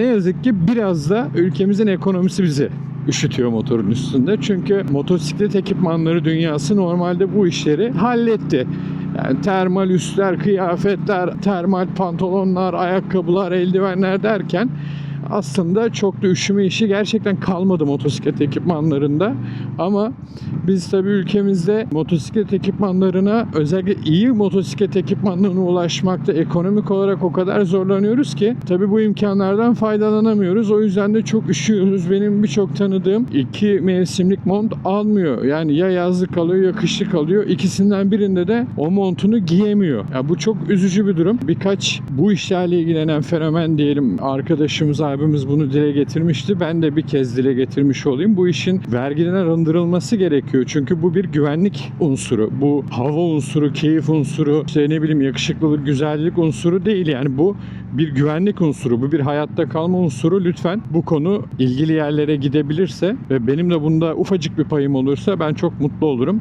Ne yazık ki biraz da ülkemizin ekonomisi bizi üşütüyor motorun üstünde. Çünkü motosiklet ekipmanları dünyası normalde bu işleri halletti. Yani termal üstler, kıyafetler, termal pantolonlar, ayakkabılar, eldivenler derken aslında çok da üşüme işi gerçekten kalmadı motosiklet ekipmanlarında. Ama biz tabii ülkemizde motosiklet ekipmanlarına özellikle iyi motosiklet ekipmanlarına ulaşmakta ekonomik olarak o kadar zorlanıyoruz ki tabii bu imkanlardan faydalanamıyoruz. O yüzden de çok üşüyoruz. Benim birçok tanıdığım iki mevsimlik mont almıyor. Yani ya yazlık alıyor ya kışlık alıyor. İkisinden birinde de o montunu giyemiyor. Ya bu çok üzücü bir durum. Birkaç bu işlerle ilgilenen fenomen diyelim arkadaşımız abimiz bunu dile getirmişti. Ben de bir kez dile getirmiş olayım. Bu işin vergiden arındırılması gerekiyor. Çünkü bu bir güvenlik unsuru. Bu hava unsuru, keyif unsuru, işte ne bileyim yakışıklılık, güzellik unsuru değil. Yani bu bir güvenlik unsuru, bu bir hayatta kalma unsuru. Lütfen bu konu ilgili yerlere gidebilirse ve benim de bunda ufacık bir payım olursa ben çok mutlu olurum.